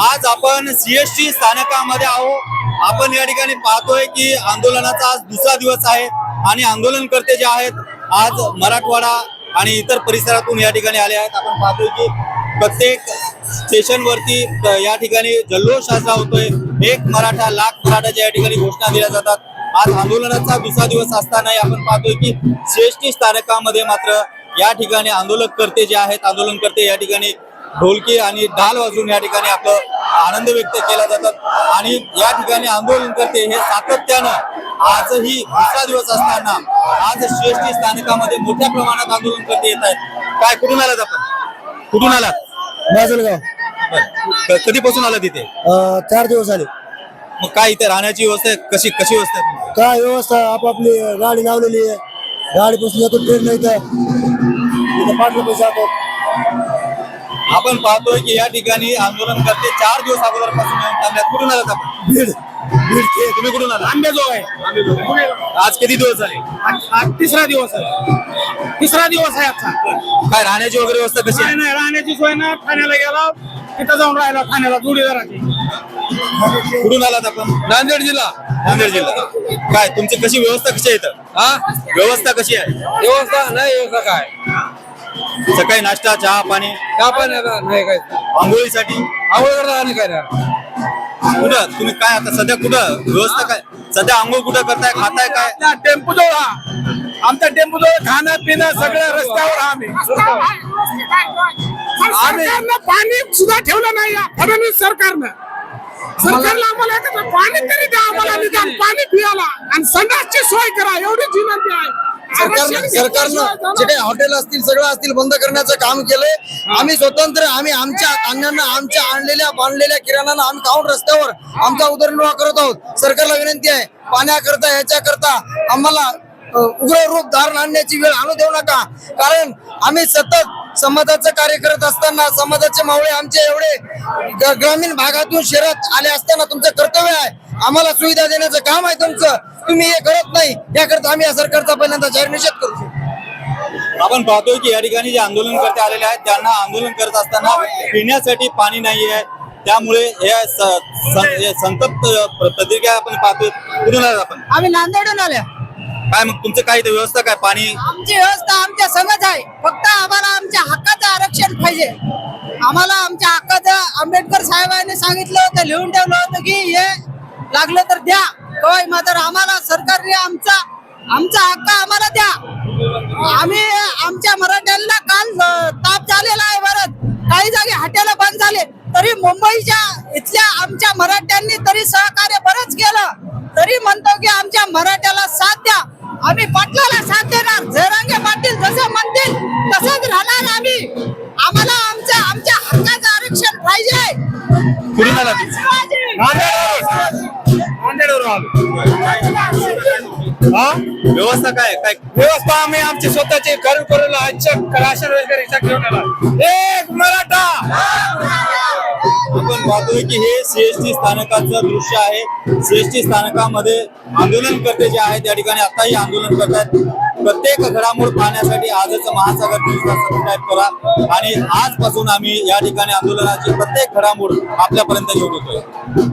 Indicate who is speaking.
Speaker 1: आज आपण सीएसटी स्थानकामध्ये आहो. आपण या ठिकाणी पाहतोय की आंदोलनाचा आज दुसरा दिवस आहे आणि आंदोलनकर्ते जे आहेत आज मराठवाडा आणि इतर परिसरातून या ठिकाणी आले आहेत. आपण पाहतोय की प्रत्येक स्टेशनवरती या ठिकाणी जल्लोष साजरा होतोय. एक मराठा लाख मराठाच्या या ठिकाणी घोषणा दिल्या जातात. आज आंदोलनाचा दुसरा दिवस असतानाही आपण पाहतोय की सीएसटी स्थानकामध्ये मात्र या ठिकाणी आंदोलनकर्ते जे आहेत आंदोलनकर्ते या ठिकाणी ढोलकी आणि ढाल वाजून या ठिकाणी आपलं आनंद व्यक्त केला जातात. आणि या ठिकाणी आंदोलनकर्ते हे सातत्यानं आजही दुसरा दिवस असताना आज सीएसटी स्थानकामध्ये मोठ्या प्रमाणात आंदोलनकर्ते येत आहेत काय कुठून आलात आपण? कुठून आलात?
Speaker 2: माजलगाव.
Speaker 1: क- कधीपासून आलात इथे?
Speaker 2: अं, चार दिवस झाले.
Speaker 1: मग काय इथे राहण्याची व्यवस्था? कशी कशी व्यवस्था?
Speaker 2: काय व्यवस्था? आपापली गाडी लावलेली आहे. गाडीपासून येतो ट्रेन नाही तर पाठवलं जातो.
Speaker 1: आपण पाहतोय की या ठिकाणी आंदोलनकर्ते चार दिवस अगोदरपासून कुठून आलात आपण
Speaker 2: बीड. खेळ
Speaker 1: तुम्ही कुठून आलात
Speaker 3: आंबेजोग आहे.
Speaker 1: आज किती दिवस झाले?
Speaker 3: आज तिसरा दिवस आहे. तिसरा दिवस आहे आजचा.
Speaker 1: काय राहण्याची वगैरे व्यवस्था कशी आहे?
Speaker 3: नाही राहण्याची सोय ना ठाण्याला गेला. तिथं जाऊन राहिला ठाण्याला जोडीदाराची.
Speaker 1: कुठून आलात आपण?
Speaker 4: नांदेड जिल्हा.
Speaker 1: नांदेड जिल्हा. काय तुमची कशी व्यवस्था कशी आहे इथं?
Speaker 4: हा?
Speaker 1: व्यवस्था कशी आहे?
Speaker 4: व्यवस्था नाही व्यवस्था काय?
Speaker 1: सकाळी नाश्ता चहा पाणी.
Speaker 4: का पण नाही काय
Speaker 1: आंघोळीसाठी.
Speaker 4: आवड करता आणि काय नाही
Speaker 1: कुठं? तुम्ही काय आता सध्या कुठं? व्यवस्था काय? सध्या आंघोळ कुठं करताय? खाताय काय?
Speaker 3: आपला टेम्पो जवळ हा. आमचा टेम्पो जवळ खाणं पिणं सगळं रस्त्यावर आम्ही सरकारनं पाणी सुद्धा ठेवलं नाही या फडणवीस सरकारनं. सरकारला आम्हाला एखादं पाणी तरी द्या आम्हाला निदान पाणी पियाला. आणि संडासची सोय करा एवढीच विनंती आहे.
Speaker 2: सरकारनं सरकारनं जे काही हॉटेल असतील सगळं असतील बंद करण्याचं काम केलंय. आम्ही स्वतंत्र आम्ही आमच्या अन्नानं आमच्या आणलेल्या बांधलेल्या किराणानं आम्ही खाऊन रस्त्यावर आमचा उदरनिर्वाह करत आहोत. सरकारला विनंती आहे पाण्याकरता ह्याच्याकरता आम्हाला उग्र रूप धारण आणण्याची वेळ आणू देऊ नका. कारण आम्ही सतत समाजाचं कार्य करत असताना समाजाचे मावळे आमचे एवढे ग्रामीण भागातून शहरात आले असताना तुमचं कर्तव्य आहे. आम्हाला सुविधा देण्याचं काम आहे तुमचं. तुम्ही हे करत नाही याकरता आम्ही या सरकारचा पहिल्यांदा जाहीर निषेध करतो
Speaker 1: आपण पाहतोय की या ठिकाणी जे आंदोलनकर्ते आलेले आहेत त्यांना आंदोलन करत असताना पिण्यासाठी पाणी नाही आहे. त्यामुळे संतप्त प्र- प्रतिक्रिया आपण पाहतोय. कुठून आपण?
Speaker 5: आम्ही नांदेडून आल्या
Speaker 1: काय मग तुमचं काय इथे व्यवस्था काय? पाणी?
Speaker 5: आमची व्यवस्था आमच्या समज आहे. फक्त आम्हाला आमच्या हक्काचं आरक्षण पाहिजे. आम्हाला आमच्या हक्काचं आंबेडकर साहेबांनी सांगितलं होतं लिहून ठेवलं होतं की हे लागलं तर द्या. होय मात्र आम्हाला सरकारने आमचा आमचा हक्क आम्हाला द्या. आम्ही आमच्या मराठ्यांना काल ताप झालेला आहे बरं काही जागी हॉटेल बंद झाले तरी मुंबईच्या इथल्या आमच्या मराठ्यांनी तरी सहकार्य बरंच केलं. तरी म्हणतो की आमच्या मराठ्याला साथ द्या. आम्ही पाटलाला साथ देणार. जरांगे पाटील जसं म्हणतील तसंच राहणार आम्ही. आम्हाला आमच्या आमच्या हक्काचं आरक्षण पाहिजे.
Speaker 3: हा?
Speaker 1: व्यवस्था काय काय?
Speaker 3: व्यवस्था आम्ही आमची स्वतःची. करून करून चेक राशन वगैरे घेऊन आला एक मराठा!
Speaker 1: पाहतोय की हे सीएसटी स्थानकाचं दृश्य आहे. सीएसटी स्थानकामध्ये आंदोलनकर्ते जे आहेत त्या ठिकाणी आताही आंदोलन करतात प्रत्येक घडामोड पाहण्यासाठी आजच महासागर न्यूज सबस्क्राईब करा. आणि आजपासून आम्ही या ठिकाणी आंदोलनाची प्रत्येक घडामोड आपल्यापर्यंत घेऊन येतोय.